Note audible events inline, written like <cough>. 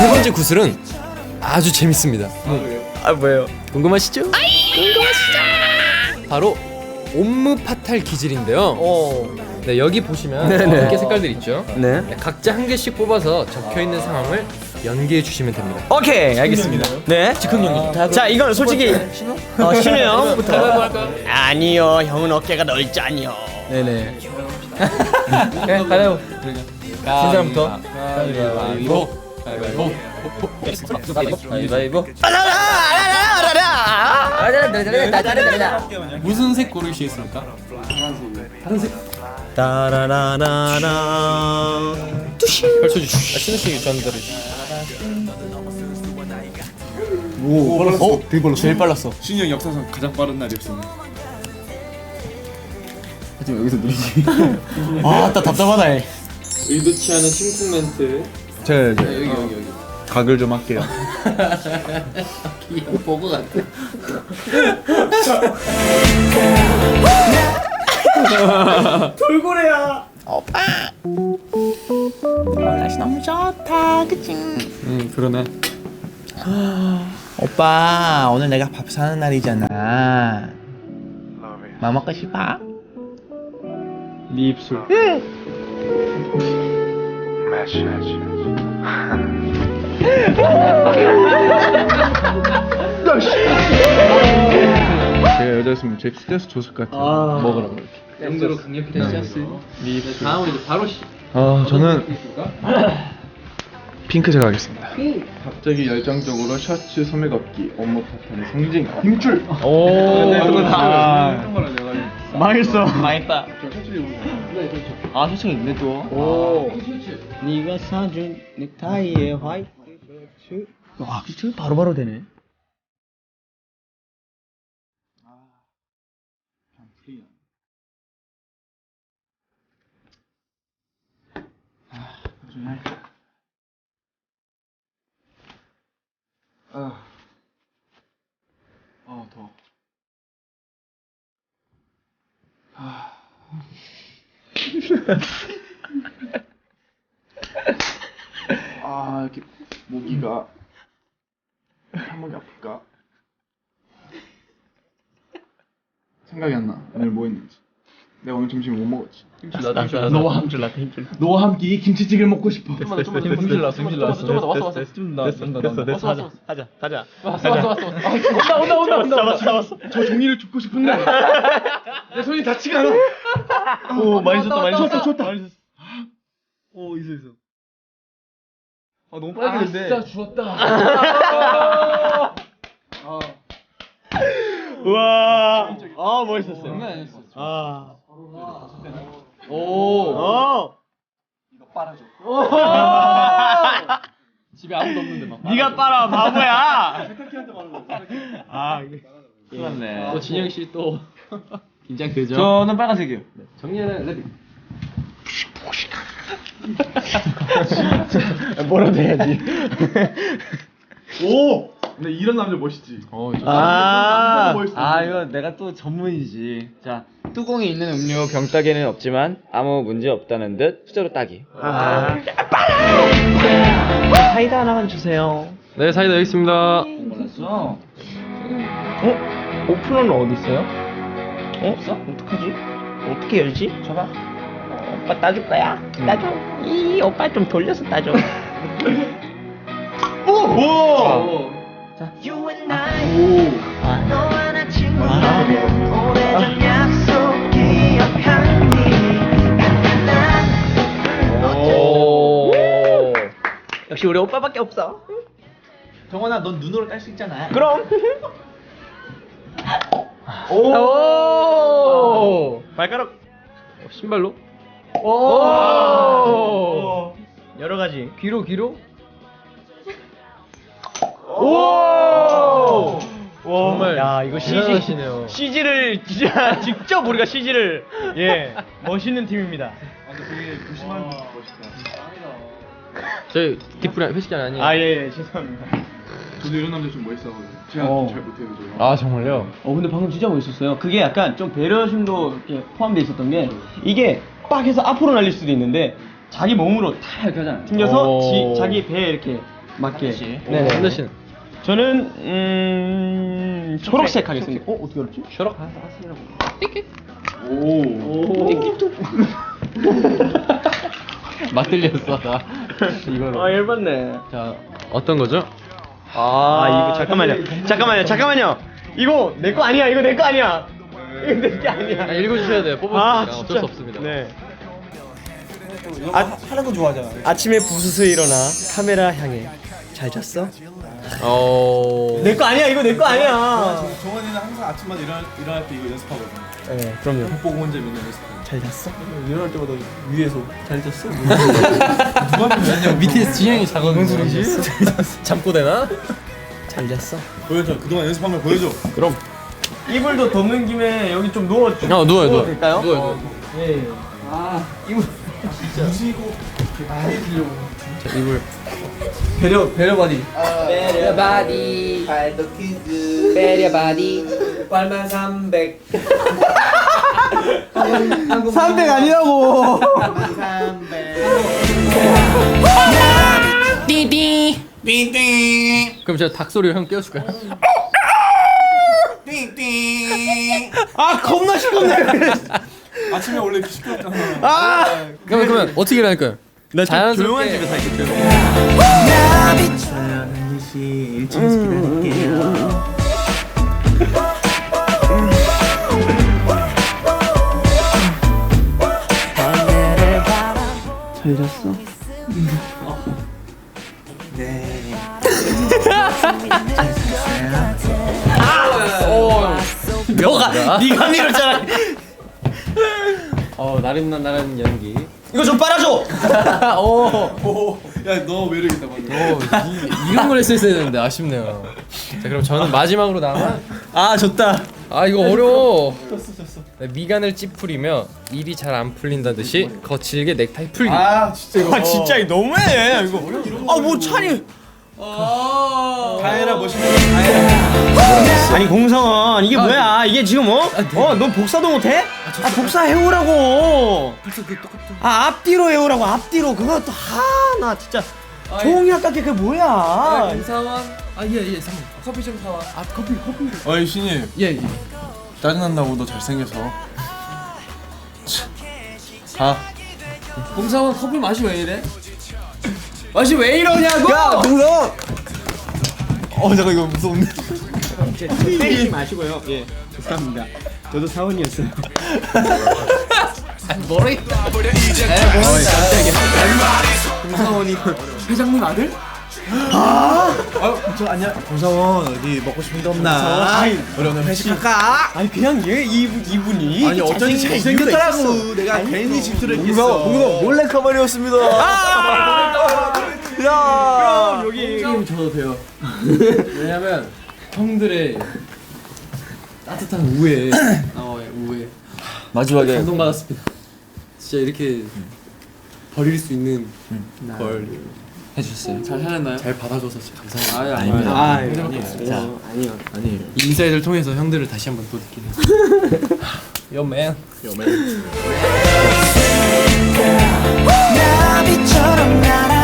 세 번째 구슬은 아주 재밌습니다. 아 뭐예요? 궁금하시죠? 궁금하시죠? 바로 옴므 파탈 기질인데요. 오. 네, 여기 보시면 네네. 이렇게 색깔들 있죠? 네. 네, 각자 한 개씩 뽑아서 적혀 있는 상황을 연기해 주시면 됩니다. 오케이 알겠습니다. 네. 즉흥 연기. 자 이건 솔직히 어, 신우 형부터. 아니요 형은 어깨가 넓잖요. 네네. 네 가요. 신 사람부터. 가위바위보. 가위바위보. 가위바위보. 무슨 색 고르시겠습니까? 따라라라라. 펼쳐주시죠. 아, 신우 씨 주시죠. 오, 빨랐어. 어? 되게 빨랐어. 제일 빨랐어. 신이 형 역사상 가장 빠른 날이었습니다. 하지만 여기서 느리지. <laughs> 아, 나 답답하네. 의도치 않은 심쿵 멘트 제가 이제 여기 여기 여기 각을 좀 할게요. 이거 보고 같아 돌고래야. 응, 그러네. 오빠 오늘 내가 밥 사는 날이잖아 뭐 먹고 싶어? 네 입술. 제가 여자였으면 제 떼서 줬을 것 같아요. 먹으라고 이렇게. 영도로 강력히 테스트 네 입술. 다음은 이제 바로 시 아, 저는 핑크색 하겠습니다. 갑자기 열정적으로 셔츠 소매 걷기 업무 파탄의 상징 힘줄. 오. 아, 망했어. 망했다. 아 소칭 있네 또. 오. 네가 사준 넥타이에 화이트 셔츠. 와, 그 바로바로 되네. 아, 아 더워. 아, 이렇게 모기가 한목이 아플까? 생각이 안 나. 오늘 뭐 했는지. 내가 오늘 점심 뭐 먹었지? 너와 함줄 나타 힘줄. 너와 함께 김치찌개를 먹고 싶어. 좀만 더 힘줄 나왔어 힘줄 나왔어. 좀만 더 왔어 왔어. 좀 나. 됐어 됐어 됐어. 하자 하자 하자. 왔어 왔어 왔어 온다 온다 온다 온다 잡았어 잡았어. 저 종이를 줍고 싶은데 내 손이 닿지가 않아. 오 많이 줬다 많이 줬다, 줬다. 오 있어 있어. 아 너무 아 빨개는데. 진짜 죽었다 <laughs> 우와. 아 멋있었어요. 아니었어 아. 오 어. <laughs> 집에 아무도 없는데 막 네가 빨아 바보야. <laughs> 아 이게. 큰일났네. 또 진영 씨 또 긴장되죠 저는 빨간색이요. 정리는 레디 <laughs> 뭐라도 해야지. 오. 근데 이런 남자 멋있지. 어 아. 아 이거 내가 또 전문이지. 자, 뚜껑이 있는 음료 병따개는 없지만 아무 문제 없다는 듯 수저로 따기. 아, 사이다 하나만 주세요. 네, 사이다 여기 있습니다. 몰랐어. 어? 오픈러는 어디 있어요? 어? 없어? 어떡하지? 어떻게 열지? 줘봐. 어, 오빠 따줄 거야? 따줘. 이 오빠 좀 돌려서 따줘. <laughs> 오! 오! 자. 오. 역시 우리 오빠밖에 없어. 정원아 넌 눈으로 딸 수 있잖아 그럼. 오. 발가락. 신발로? 오. 여러 가지. 귀로 귀로? 오. 정말 야 이거 CG 대단하시네요. CG를 진짜 <laughs> 직접 우리가 CG를 예 <laughs> 멋있는 팀입니다. 아. 저희 뒷부리 회식장 아니에요? 아 예 예, 죄송합니다. 저도 이런 남자 좀 멋있어가지고 제가 어. 좀 잘 못해요 저. 아 정말요? 어 근데 방금 진짜 멋있었어요. 그게 약간 좀 배려심도 이렇게 포함되어 있었던 게 이게 빡 해서 앞으로 날릴 수도 있는데 자기 몸으로 다 이렇게 하잖아. 튕겨서 오. 지, 자기 배에 이렇게 맞게. 네네. 한대 씨는 저는 음 초록색 하겠습니다. 어 어떻게 알았지? 초록. 맞들렸어 <laughs> 나. 이거로. 아 열받네. 자 어떤 거죠? 아, 이거 잠깐만요. 잠깐만요. 잠깐만요. 이거 내 거 아니야. 이거 내 거 아니야. 내게 아니야. 아, 읽어주셔야 돼요. 뽑았으니까 어쩔 수 없습니다. 네. 아, 하는 거 좋아하잖아. 아침에 부스스 일어나 카메라 향해. 잘 잤어? 어. 내 거 아니야. 이거 내 거 아니야. 정원이는 항상 아침마다 일어날, 일어날 때 이거 연습하거든. 네, 그럼요. 보고 혼자 맨날 연습해. 잘 잤어? 일어날 때마다 위에서 잘 잤어? <laughs> 야, <laughs> 밑에 진영이 작은 무슨 소리지? <laughs> 잠꼬 되나? 잘 잤어? 보여줘. 그동안 연습한 걸 보여줘. 그럼. 이불도 덮는 김에 여기 좀 누워. 어 누워요 누워. 될까요? 누워요 누워. 예. 자 이불. 배려, 배려 바디. 베려 바디 발도 퀴즈. 베려 바디 빨만 300. 300 아니라고. 띠띠 그럼 제가 닭 소리 형 깨워줄까요? <laughs> 아 겁나 시끄럽네. 아침에 원래 이렇게 시끄럽잖아. 그러면 그러면 어떻게 일어날까요? 나 자연스럽게. 조용한 집에 살기 때문에. 한씨 1층에서 기다릴게요. 너가 <laughs> 네가 밀었잖아. 어 나른난 나른 연기. 이거 좀 빨아줘. <laughs> 오. 야, 너 매력 있다 방금. 오 이, 이런 걸 했어야 되는데 아쉽네요. 자 그럼 저는 마지막으로 남은 아 좋다. 아 이거 어려워. 네, 미간을 찌푸리며 일이 잘 안 풀린다 듯이 거칠게 넥타이 풀기. 아, 진짜 이거. 아 진짜 이거 너무해 이거. 아뭐 차리. 다해라 멋있는 거 다해라. 아니 공성원 이게 뭐야? 이게 지금 어? 어, 너 복사도 못해? 아 복사 해오라고. 벌써 그 똑같은. 아 앞뒤로 해오라고 앞뒤로 그것도 하나 진짜 종이 아깝게 그게 뭐야? 김사원. 아예예 사모. 커피 좀 사와. 아 커피 커피. 어이 신이 예 예. 짜증난다고 너 잘생겨서. 가. 공사원 커피 맛이 왜 이래? 맛이 왜 이러냐고? 야 공성. 어 잠깐 이거 무서운데. 때리지 마시고요. 예 죄송합니다. 저도 사원이었어요. <laughs> 뭐래? 공사원이 회장님 아들? 저 안녕. 공사원 어디 먹고 싶은 데 없나? 우리 오늘 회식할까? 아니 그냥 얘 이분 이분이 아니 어쩐지 잘생겼더라고. 내가 괜히 질투를 했어. 공사원 몰래 카메라였습니다. 줘도 돼요. <laughs> 왜냐면 형들의 따뜻한 우애, 어, 예, 우애 마지막에 감동 받았습니다. 진짜 이렇게 버릴 수 있는 걸 해주셨어요. 잘 살았나요? 잘 받아줘서 진짜 감사합니다. 아, 아닙니다. 아 아니요. 아니요. 아니에요. 이 인사이드를 통해서 형들을 다시 한번 또 느끼는. <laughs> Yo man. Yo man. 나비처럼 날아